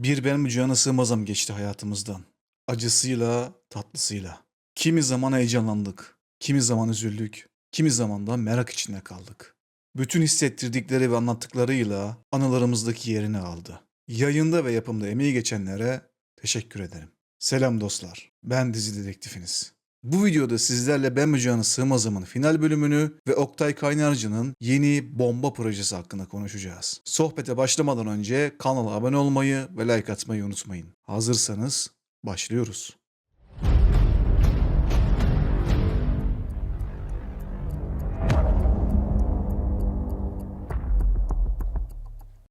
Bir ben cana sığmazam geçti hayatımızdan. Acısıyla, tatlısıyla. Kimi zaman heyecanlandık, kimi zaman üzüldük, kimi zaman da merak içinde kaldık. Bütün hissettirdikleri ve anlattıklarıyla anılarımızdaki yerini aldı. Yayında ve yapımda emeği geçenlere teşekkür ederim. Selam dostlar, ben dizi dedektifiniz. Bu videoda sizlerle Ben Mücanı Sığmazam'ın final bölümünü ve Oktay Kaynarcı'nın yeni bomba projesi hakkında konuşacağız. Sohbete başlamadan önce kanala abone olmayı ve like atmayı unutmayın. Hazırsanız başlıyoruz.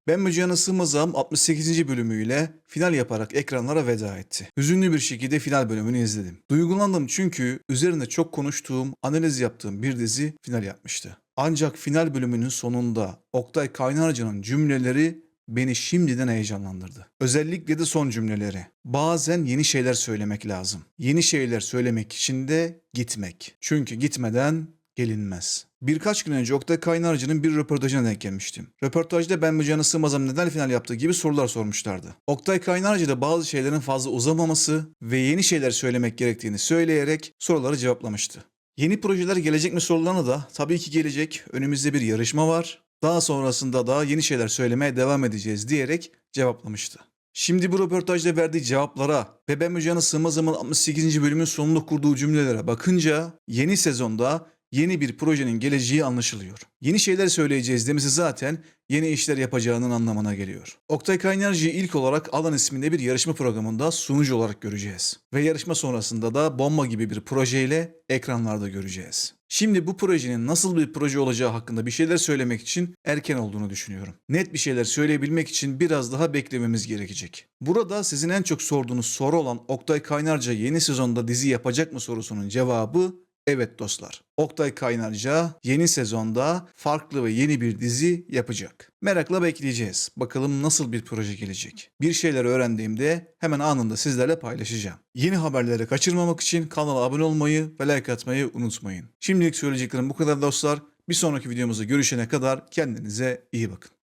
Ben Mücanı Sığmazam 68. bölümüyle final yaparak ekranlara veda etti. Hüzünlü bir şekilde final bölümünü izledim. Duygulandım çünkü üzerinde çok konuştuğum, analiz yaptığım bir dizi final yapmıştı. Ancak final bölümünün sonunda Oktay Kaynarca'nın cümleleri beni şimdiden heyecanlandırdı. Özellikle de son cümleleri. Bazen yeni şeyler söylemek lazım. Yeni şeyler söylemek için de gitmek. Çünkü gitmeden gelinmez. Birkaç gün önce Oktay Kaynarcı'nın bir röportajına denk gelmiştim. Röportajda ben Mücanı Sığmazam neden final yaptığı gibi sorular sormuşlardı. Oktay Kaynarcı da bazı şeylerin fazla uzamaması ve yeni şeyler söylemek gerektiğini söyleyerek soruları cevaplamıştı. Yeni projeler gelecek mi sorularına da tabii ki gelecek. Önümüzde bir yarışma var. Daha sonrasında da yeni şeyler söylemeye devam edeceğiz diyerek cevaplamıştı. Şimdi bu röportajda verdiği cevaplara ve Ben Mücanı Sığmazam'ın 68. bölümün sonunda kurduğu cümlelere bakınca yeni sezonda yeni bir projenin geleceği anlaşılıyor. Yeni şeyler söyleyeceğiz demesi zaten yeni işler yapacağının anlamına geliyor. Oktay Kaynarcı'yı ilk olarak Alan isminde bir yarışma programında sunucu olarak göreceğiz. Ve yarışma sonrasında da bomba gibi bir projeyle ekranlarda göreceğiz. Şimdi bu projenin nasıl bir proje olacağı hakkında bir şeyler söylemek için erken olduğunu düşünüyorum. Net bir şeyler söyleyebilmek için biraz daha beklememiz gerekecek. Burada sizin en çok sorduğunuz soru olan Oktay Kaynarca yeni sezonda dizi yapacak mı sorusunun cevabı Evet dostlar. Oktay Kaynarca yeni sezonda farklı ve yeni bir dizi yapacak. Merakla bekleyeceğiz. Bakalım nasıl bir proje gelecek. Bir şeyler öğrendiğimde hemen anında sizlerle paylaşacağım. Yeni haberleri kaçırmamak için kanala abone olmayı ve like atmayı unutmayın. Şimdilik söyleyeceklerim bu kadar dostlar. Bir sonraki videomuzda görüşene kadar kendinize iyi bakın.